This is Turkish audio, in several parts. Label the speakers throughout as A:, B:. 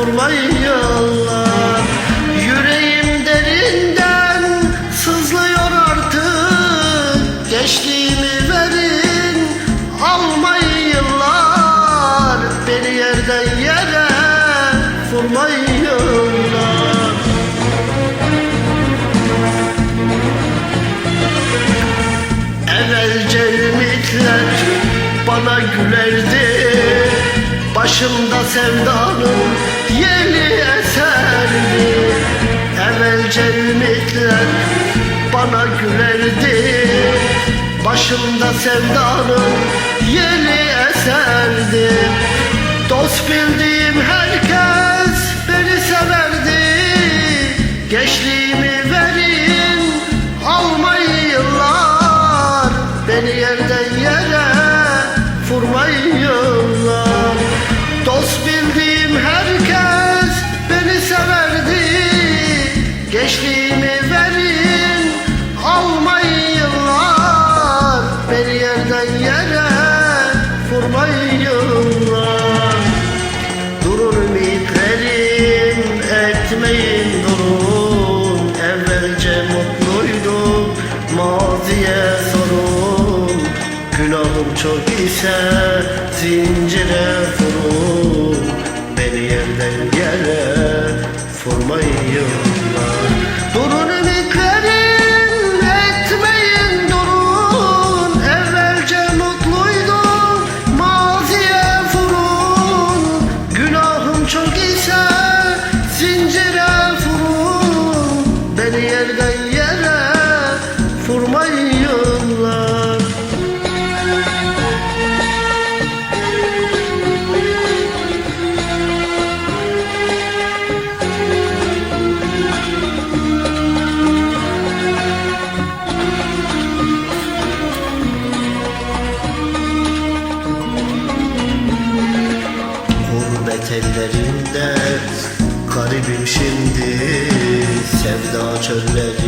A: vurmayın yıllar Yüreğim derinden sızlıyor artık. Geçtiğimi verin almayın yıllar. Beni yerden yere vurmayın yıllar Evvelce ümitler bana gülerdi Başımda sevdanın yeli eserdi. Evvelce ümitler bana gülerdi. Başımda sevdanın yeli eserdi. Dost bildiğim herkes yıllar Durur ümitlerim etmeyin durun Evvelce mutluydum maziye sorun. Günahım çok ise zincire vurun. Beni yerden yere vurmayın Durun ümitlerim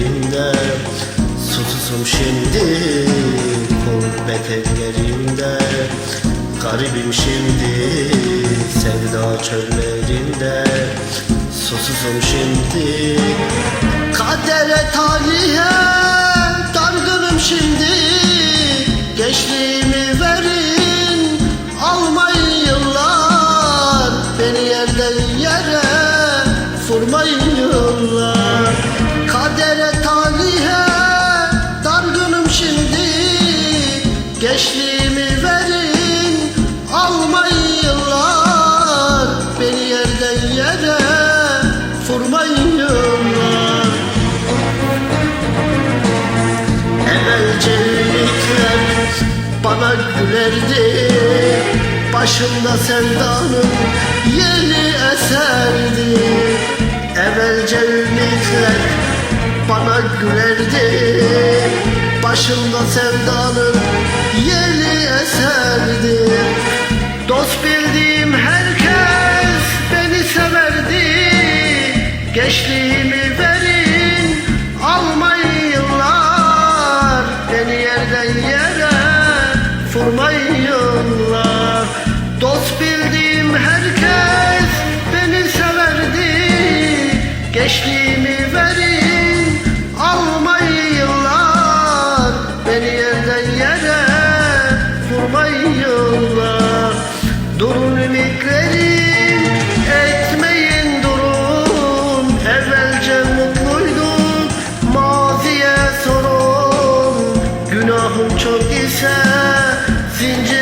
A: çöllerinde Susuzum şimdi Gurbet ellerinde Garibim şimdi Sevda çöllerinde. Susuzum şimdi Kadere talihe Dargınım şimdi. Gençliğimi verin Almayın yıllar Beni yerden yere Vurmayın bana gülerdi. Başımda sevdanın yeni eserdi. Evvelce ümitler bana gülerdi. Başımda sevdanın yeni eserdi. Dost bildiğim herkes beni severdi. Gençliğimi verin Gençliğimi verin almayın yıllar. Beni yerden yere vurmayın yıllar. Durun ümitlerim etmeyin durun Evvelce mutluydum maziye sorun. Günahım çok ise zincire